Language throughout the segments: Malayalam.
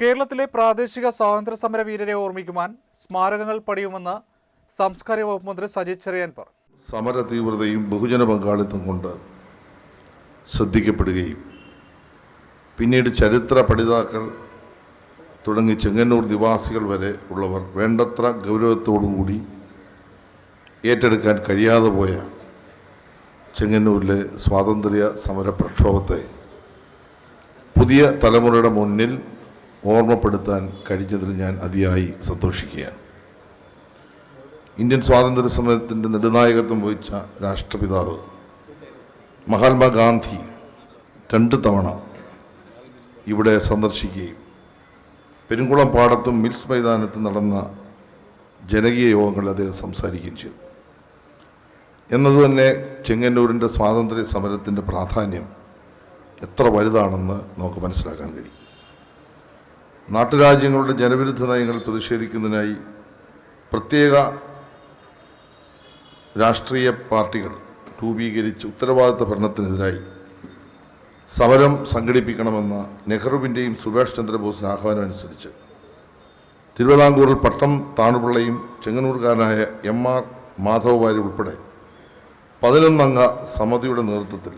കേരളത്തിലെ പ്രാദേശിക സ്വാതന്ത്ര്യ സമര വീരരെ ഓർമ്മിക്കുവാൻ സ്മാരകങ്ങൾ പണിയുമെന്ന് സാംസ്കാരിക വകുപ്പ് മന്ത്രി സജി ചെറിയാൻ പറഞ്ഞു സമര തീവ്രതയും ബഹുജന പങ്കാളിത്തം കൊണ്ട് ശ്രദ്ധിക്കപ്പെടുകയും പിന്നീട് ചരിത്ര പഠിതാക്കൾ തുടങ്ങി ചെങ്ങന്നൂർ നിവാസികൾ വരെ ഉള്ളവർ വേണ്ടത്ര ഗൗരവത്തോടുകൂടി ഏറ്റെടുക്കാൻ കഴിയാതെ പോയ ചെങ്ങന്നൂരിലെ സ്വാതന്ത്ര്യ സമര പ്രക്ഷോഭത്തെ പുതിയ തലമുറയുടെ മുന്നിൽ ഓർമ്മപ്പെടുത്താൻ കഴിഞ്ഞതിൽ ഞാൻ അതിയായി സന്തോഷിക്കുകയാണ്. ഇന്ത്യൻ സ്വാതന്ത്ര്യ സമരത്തിന്റെ നെടുനായകത്വം വഹിച്ച രാഷ്ട്രപിതാവ് മഹാത്മാഗാന്ധി രണ്ട് തവണ ഇവിടെ സന്ദർശിക്കുകയും പെരുങ്കുളം പാടത്തും മിൽസ് മൈതാനത്തും നടന്ന ജനകീയ യോഗങ്ങളിൽ അദ്ദേഹം സംസാരിക്കുകയും ചെയ്തു. എന്നതുതന്നെ ചെങ്ങന്നൂരിന്റെ സ്വാതന്ത്ര്യ സമരത്തിന്റെ പ്രാധാന്യം എത്ര വലുതാണെന്ന് നമുക്ക് മനസ്സിലാക്കാൻ കഴിയും. നാട്ടുരാജ്യങ്ങളുടെ ജനവിരുദ്ധ നയങ്ങൾ പ്രതിഷേധിക്കുന്നതിനായി പ്രത്യേക രാഷ്ട്രീയ പാർട്ടികൾ രൂപീകരിച്ച് ഉത്തരവാദിത്ത ഭരണത്തിനെതിരായി സമരം സംഘടിപ്പിക്കണമെന്ന നെഹ്റുവിന്റെയും സുഭാഷ് ചന്ദ്രബോസിന് ആഹ്വാനം അനുസരിച്ച് തിരുവിതാംകൂറിൽ പട്ടം താണുപിള്ളയും ചെങ്ങന്നൂർക്കാരനായ എം ആർ മാധവവാരി ഉൾപ്പെടെ പതിനൊന്നംഗ സമിതിയുടെ നേതൃത്വത്തിൽ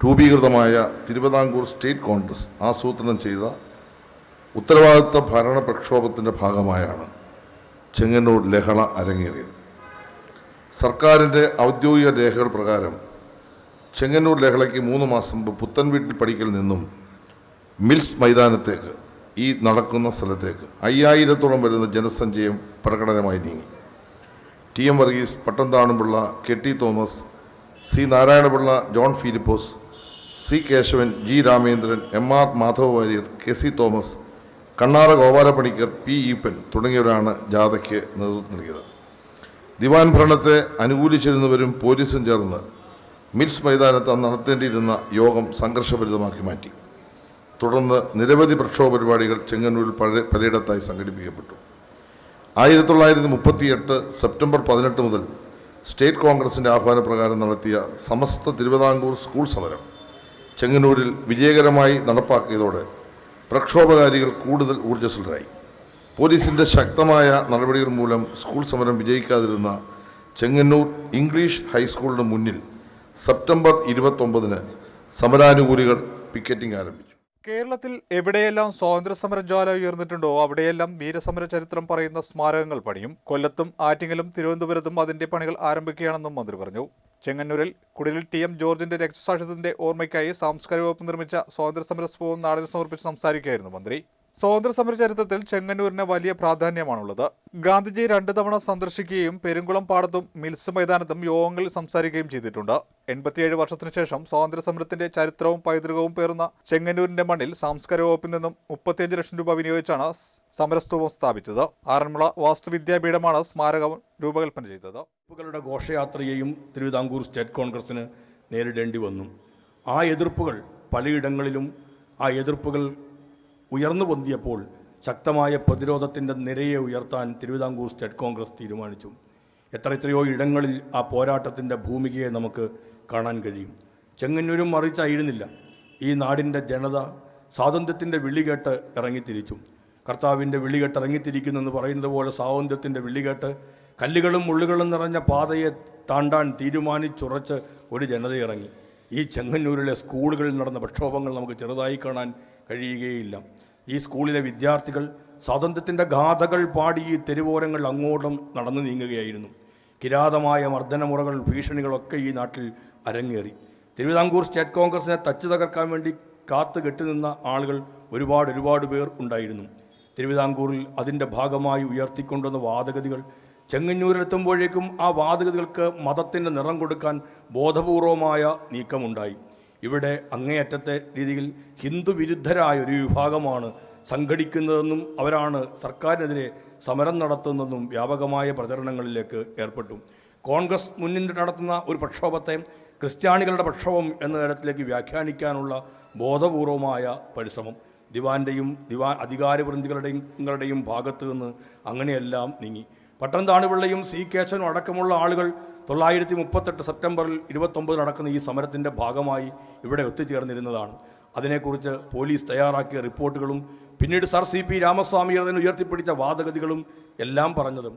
രൂപീകൃതമായ തിരുവിതാംകൂർ സ്റ്റേറ്റ് കോൺഗ്രസ് ആസൂത്രണം ചെയ്ത ഉത്തരവാദിത്ത ഭരണ പ്രക്ഷോഭത്തിന്റെ ഭാഗമായാണ് ചെങ്ങന്നൂർ ലഹള അരങ്ങേറിയത്. സർക്കാരിന്റെ ഔദ്യോഗിക രേഖകൾ പ്രകാരം ചെങ്ങന്നൂർ ലഹളയ്ക്ക് മൂന്ന് മാസം മുമ്പ് പുത്തൻ വീട്ടിൽ പഠിക്കൽ നിന്നും മിൽസ് മൈതാനത്തേക്ക് ഈ നടക്കുന്ന സ്ഥലത്തേക്ക് അയ്യായിരത്തോളം വരുന്ന ജനസഞ്ചയം പ്രകടനമായി നീങ്ങി. T M Varghese Pattom Thanu Pillai K T Thomas C Narayana Pillai John Philipose C Kesavan G Ramendran M R Madhava Warrier K C Thomas Kannara Gopala Panicker P Eappen തുടങ്ങിയവരാണ് ജാഥയ്ക്ക് നേതൃത്വം നൽകിയത്. ദിവാൻ ഭരണത്തെ അനുകൂലിച്ചിരുന്നവരും പോലീസും ചേർന്ന് മിൽസ് മൈതാനത്ത് നടത്തേണ്ടിയിരുന്ന യോഗം സംഘർഷഭരിതമാക്കി മാറ്റി. തുടർന്ന് നിരവധി പ്രക്ഷോഭ പരിപാടികൾ ചെങ്ങന്നൂരിൽ പല പലയിടത്തായി സംഘടിപ്പിക്കപ്പെട്ടു. ആയിരത്തി തൊള്ളായിരത്തി മുപ്പത്തിയെട്ട് സെപ്റ്റംബർ പതിനെട്ട് മുതൽ സ്റ്റേറ്റ് കോൺഗ്രസിന്റെ ആഹ്വാനപ്രകാരം നടത്തിയ സമസ്ത തിരുവിതാംകൂർ സ്കൂൾ സമരം ചെങ്ങന്നൂരിൽ വിജയകരമായി നടപ്പാക്കിയതോടെ പ്രക്ഷോഭകാരികൾ കൂടുതൽ ഊർജസ്വലരായി. പോലീസിന്റെ ശക്തമായ നടപടികൾ മൂലം സ്കൂൾ സമരം വിജയിക്കാതിരുന്ന ചെങ്ങന്നൂർ ഇംഗ്ലീഷ് ഹൈസ്കൂളിന് മുന്നിൽ സെപ്റ്റംബർ ഇരുപത്തൊമ്പതിന് സമരാനുകൂലികൾ പിക്കറ്റിംഗ് ആരംഭിച്ചു. കേരളത്തിൽ എവിടെയെല്ലാം സ്വാതന്ത്ര്യ ജ്വാല ഉയർന്നിട്ടുണ്ടോ അവിടെയെല്ലാം വീരസമര ചരിത്രം പറയുന്ന സ്മാരകങ്ങൾ പണിയും. കൊല്ലത്തും ആറ്റിങ്ങലും തിരുവനന്തപുരത്തും അതിന്റെ പണികൾ ആരംഭിക്കുകയാണെന്നും മന്ത്രി പറഞ്ഞു. ചെങ്ങന്നൂരിൽ കുടിലിൽ ടി എം ജോർജിന്റെ രക്തസാക്ഷിത്വത്തിന്റെ ഓർമ്മയ്ക്കായി സാംസ്കാരിക വകുപ്പ് നിർമ്മിച്ച സ്വാതന്ത്ര്യ സമര നാടിന് സമർപ്പിച്ച് സംസാരിക്കുകയായിരുന്നു മന്ത്രി. സ്വാതന്ത്ര്യ സമര ചരിത്രത്തിൽ ചെങ്ങന്നൂരിന് വലിയ പ്രാധാന്യമാണുള്ളത്. ഗാന്ധിജി രണ്ടു തവണ സന്ദർശിക്കുകയും പെരുങ്കുളം പാടത്തും മിൽസ് മൈതാനത്തും യോഗങ്ങളിൽ സംസാരിക്കുകയും ചെയ്തിട്ടുണ്ട്. എൺപത്തിയേഴ് വർഷത്തിനു ശേഷം സ്വാതന്ത്ര്യ സമരത്തിന്റെ ചരിത്രവും പൈതൃകവും പേറുന്ന ചെങ്ങന്നൂരിന്റെ മണ്ണിൽ സാംസ്കാരിക വകുപ്പിൽ നിന്നും മുപ്പത്തിയഞ്ച് ലക്ഷം രൂപ വിനിയോഗിച്ചാണ് സമരസ്തൂപം സ്ഥാപിച്ചത്. ആറന്മുള വാസ്തുവിദ്യാപീഠമാണ് സ്മാരകം രൂപകൽപ്പന ചെയ്തത്. എതിർപ്പുകളുടെ ഘോഷയാത്രയെയും തിരുവിതാംകൂർ സ്റ്റേറ്റ് കോൺഗ്രസിന് നേരിടേണ്ടി വന്നു. ആ എതിർപ്പുകൾ പലയിടങ്ങളിലും ആ എതിർപ്പുകൾ ഉയർന്നു പൊന്തിയപ്പോൾ ശക്തമായ പ്രതിരോധത്തിന്റെ നിരയെ ഉയർത്താൻ തിരുവിതാംകൂർ സ്റ്റേറ്റ് കോൺഗ്രസ് തീരുമാനിച്ചു. എത്ര എത്രയോ ഇടങ്ങളിൽ ആ പോരാട്ടത്തിന്റെ ഭൂമികയെ നമുക്ക് കാണാൻ കഴിയും. ചെങ്ങന്നൂരും മറിച്ചായിരുന്നില്ല ഈ നാടിന്റെ ജനത സ്വാതന്ത്ര്യത്തിന്റെ വിളികേട്ട് ഇറങ്ങിത്തിരിച്ചു. കർത്താവിന്റെ വിളികെട്ട് ഇറങ്ങിത്തിരിക്കുന്നു എന്ന് പറയുന്നത് പോലെ സ്വാതന്ത്ര്യത്തിന്റെ വിളികേട്ട് കല്ലുകളും മുള്ളുകളും നിറഞ്ഞ പാതയെ താണ്ടാൻ തീരുമാനിച്ചുറച്ച് ഒരു ജനത ഇറങ്ങി ഈ ചെങ്ങന്നൂരിലെ സ്കൂളുകളിൽ നടന്ന പ്രക്ഷോഭങ്ങൾ നമുക്ക് ചെറുതായി കാണാൻ കഴിയുകയില്ല. ഈ സ്കൂളിലെ വിദ്യാർത്ഥികൾ സ്വാതന്ത്ര്യത്തിന്റെ ഗാഥകൾ പാടി ഈ തെരുവോരങ്ങൾ അങ്ങോട്ടും നടന്നു നീങ്ങുകയായിരുന്നു. കിരാതമായ മർദ്ദനമുറകൾ ഭീഷണികളൊക്കെ ഈ നാട്ടിൽ അരങ്ങേറി. തിരുവിതാംകൂർ സ്റ്റേറ്റ് കോൺഗ്രസിനെ തച്ചു തകർക്കാൻ വേണ്ടി കാത്തു കെട്ടുനിന്ന ആളുകൾ ഒരുപാട് ഒരുപാട് പേർ ഉണ്ടായിരുന്നു. തിരുവിതാംകൂറിൽ അതിന്റെ ഭാഗമായി ഉയർത്തിക്കൊണ്ടുവന്ന വാദഗതികൾ ചെങ്ങന്നൂരിലെത്തുമ്പോഴേക്കും ആ വാദഗതികൾക്ക് മതത്തിന്റെ നിറം കൊടുക്കാൻ ബോധപൂർവമായ നീക്കമുണ്ടായി. ഇവിടെ അങ്ങേയറ്റത്തെ രീതിയിൽ ഹിന്ദു വിരുദ്ധരായ ഒരു വിഭാഗമാണ് സംഘടിക്കുന്നതെന്നും അവരാണ് സർക്കാരിനെതിരെ സമരം നടത്തുന്നതെന്നും വ്യാപകമായ പ്രചരണങ്ങളിലേക്ക് ഏർപ്പെട്ടു. കോൺഗ്രസ് മുന്നിൽ നടത്തുന്ന ഒരു പ്രക്ഷോഭത്തെ ക്രിസ്ത്യാനികളുടെ പ്രക്ഷോഭം എന്ന തരത്തിലേക്ക് വ്യാഖ്യാനിക്കാനുള്ള ബോധപൂർവമായ പരിശ്രമം. ദിവാന്റെയും ദിവാൻ അധികാരവൃന്ദികളുടെയും ഭാഗത്ത് നിന്ന് അങ്ങനെയെല്ലാം നീങ്ങി. പട്ടം താണുപിള്ളയും സി കേശനും അടക്കമുള്ള ആളുകൾ തൊള്ളായിരത്തി മുപ്പത്തെട്ട് സെപ്റ്റംബറിൽ ഇരുപത്തൊമ്പത് നടക്കുന്ന ഈ സമരത്തിന്റെ ഭാഗമായി ഇവിടെ ഒത്തുചേർന്നിരുന്നതാണ് അതിനെക്കുറിച്ച് പോലീസ് തയ്യാറാക്കിയ റിപ്പോർട്ടുകളും പിന്നീട് സർ സി പി രാമസ്വാമി അതിന് ഉയർത്തിപ്പിടിച്ച വാദഗതികളും എല്ലാം പറഞ്ഞതും